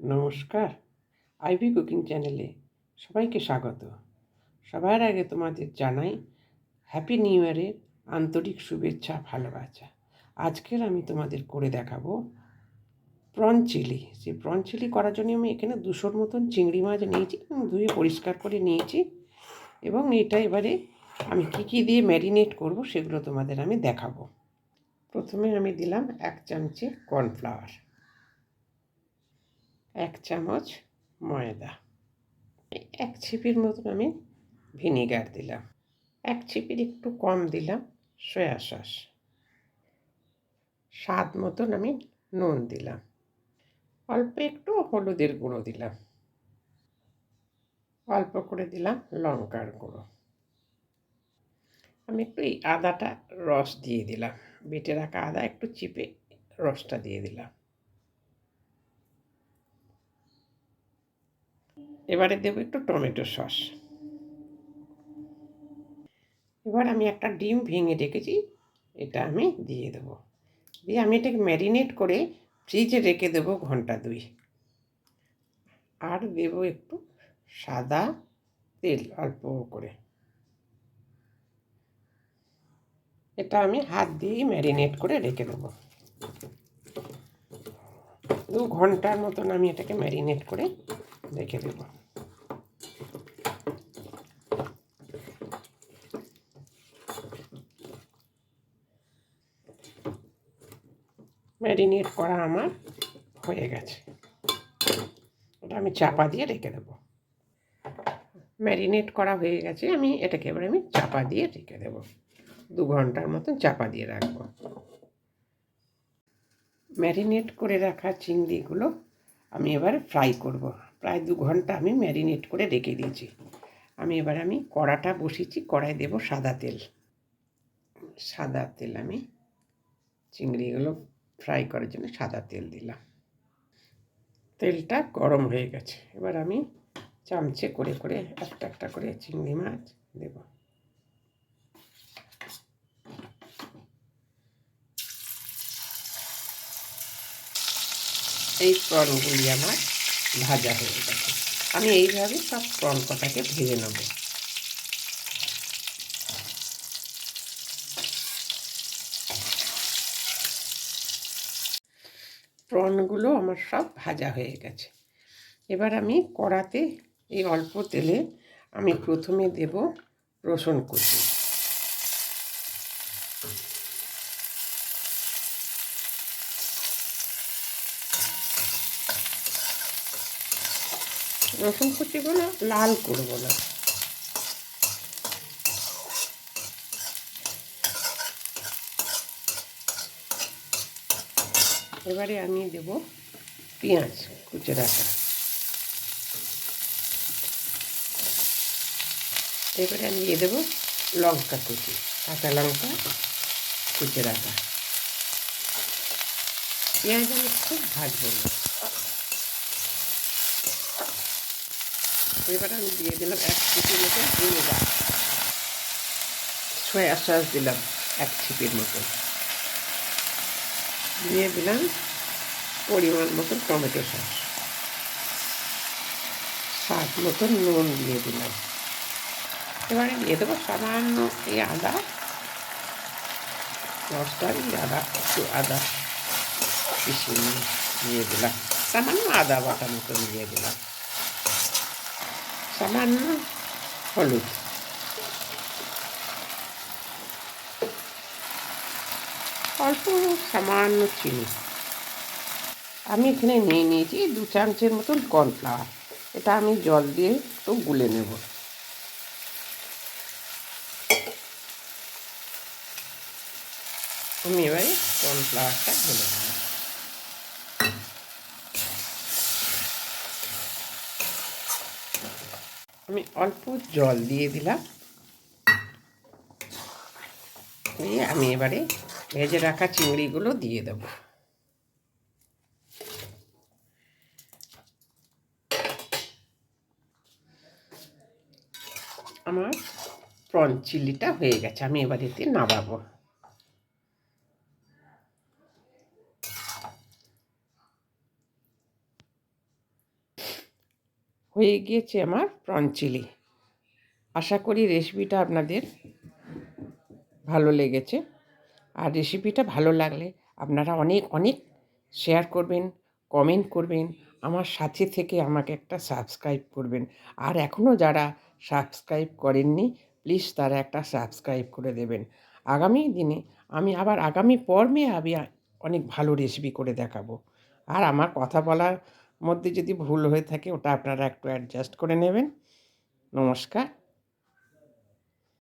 নমস্কার। Ivy cooking চ্যানেলে সবাইকে স্বাগত। সবার আগে তোমাদের জানাই হ্যাপি নিউ ইয়ারের আন্তরিক শুভেচ্ছা, ভালোবাসা। আজকের আমি তোমাদের করে দেখাবো প্রন চিলি সেই প্রন চিলি করার জন্য আমি এখানে দুশোর মতন চিংড়ি মাছ নিয়েছি এবং ধুয়ে পরিষ্কার করে নিয়েছি। এবং এটা এবারে আমি কী কী দিয়ে ম্যারিনেট করব সেগুলো তোমাদের আমি দেখাবো। প্রথমে আমি দিলাম এক চামচে কর্নফ্লাওয়ার এক চামচ ময়দা। এক ছিপির মতন আমি ভিনিগার দিলাম। এক ছিপির একটু কম দিলাম সয়া সস। স্বাদ মতন আমি নুন দিলাম। অল্প একটু হলুদের গুঁড়ো দিলাম। অল্প করে দিলাম লঙ্কার গুঁড়ো। আমি একটু এই আদাটা রস দিয়ে দিলাম। বেটে রাখা আদা একটু চিপে রসটা দিয়ে দিলাম। এবারে দেবো একটু টমেটো সস। এবার আমি একটা ডিম ভেঙে রেখেছি, এটা আমি দিয়ে দেবো। দিয়ে আমি এটাকে ম্যারিনেট করে ফ্রিজে রেখে দেবো ঘণ্টা দুই। আর দেবো একটু সাদা তেল অল্প করে। এটা আমি হাত দিয়েই ম্যারিনেট করে রেখে দেবো। দু ঘণ্টার মতন আমি এটাকে ম্যারিনেট করে রেখে দেবো ম্যারিনেট করা আমার হয়ে গেছে। এটা আমি চাপা দিয়ে রেখে দেবো। ম্যারিনেট করা হয়ে গেছে, আমি এটাকে এবার আমি চাপা দিয়ে রেখে দেবো। দু ঘণ্টার মতন চাপা দিয়ে রাখব। ম্যারিনেট করে রাখা চিংড়িগুলো আমি এবার ফ্রাই করব। প্রায় দু ঘণ্টা আমি ম্যারিনেট করে রেখে দিয়েছি। আমি এবার আমি কড়াটা বসিয়েছি, কড়াই দেব সাদা তেল। সাদা তেল আমি চিংড়িগুলো ফ্রাই করার জন্য সাদা তেল দিলাম। তেলটা গরম হয়ে গেছে। এবার আমি চামচে করে করে একটা একটা করে চিংড়ি মাছ দেব। এই প্রনগুলি আমার ভাজা হয়ে গেছে। আমি এইভাবে সব প্রন কটাকে ভেজে নেব। প্রনগুলো আমার সব ভাজা হয়ে গেছে। এবার আমি কড়াতে এই অল্প তেলে আমি প্রথমে দেব রসুন কুচি। রসুন কুচিগুলো লাল করব না। এবারে আমি দেব পেঁয়াজ কুচে রাখা এবারে আমি দিয়ে দেবো লঙ্কা কুচি, কাঁচা লঙ্কা কুচে রাখা পেঁয়াজ আমি খুব ভাজবো না। এবার আমি দিয়ে দিলাম এক ছিপির মতো ভিনেগার সয়া সস দিলাম এক ছিপির মতো। দিয়ে দিলাম পরিমাণ মতন টমেটো সস। স্বাদ মতন নুন দিয়ে দিলাম। এবারে দিয়ে দেবো সামান্য এই আদা। এই আদা, একটু আদা পিছিয়ে দিয়ে দিলাম। সামান্য আদা বাটা মতন দিয়ে দিলাম। সামান্য হলুদ অল্প সামান্য চিনি। আমি এখানে নিয়ে নিয়েছি দু চামচের মতন কর্নফ্লাওয়ার। এটা আমি জল দিয়ে একটু গুলে নেব। আমি এবারে কর্নফ্লাওয়ারটা গুলে নেব আমি অল্প জল দিয়ে দিলাম। দিয়ে আমি এবারে ভেজে রাখা চিংড়িগুলো দিয়ে দেব। আমার প্রন চিল্লিটা হয়ে গেছে, আমি এবার এতে নামাবো। হয়ে গিয়েছে আমার প্রন চিলি আশা করি রেসিপিটা আপনাদের ভালো লেগেছে। আর রেসিপিটা ভালো লাগলে আপনারা অনেক অনেক শেয়ার করবেন কমেন্ট করবেন, আমার সাথে থেকে আমাকে একটা সাবস্ক্রাইব করবেন। আর এখনও যারা সাবস্ক্রাইব করেননি প্লিজ তারা একটা সাবস্ক্রাইব করে দেবেন। আগামী দিনে আমি আবার আগামী পর্বে আমি অনেক ভালো রেসিপি করে দেখাবো। আর আমার কথা বলার মধ্যে যদি ভুল হয়ে থাকে ওটা আপনারা একটু অ্যাডজাস্ট করে নেবেন। নমস্কার।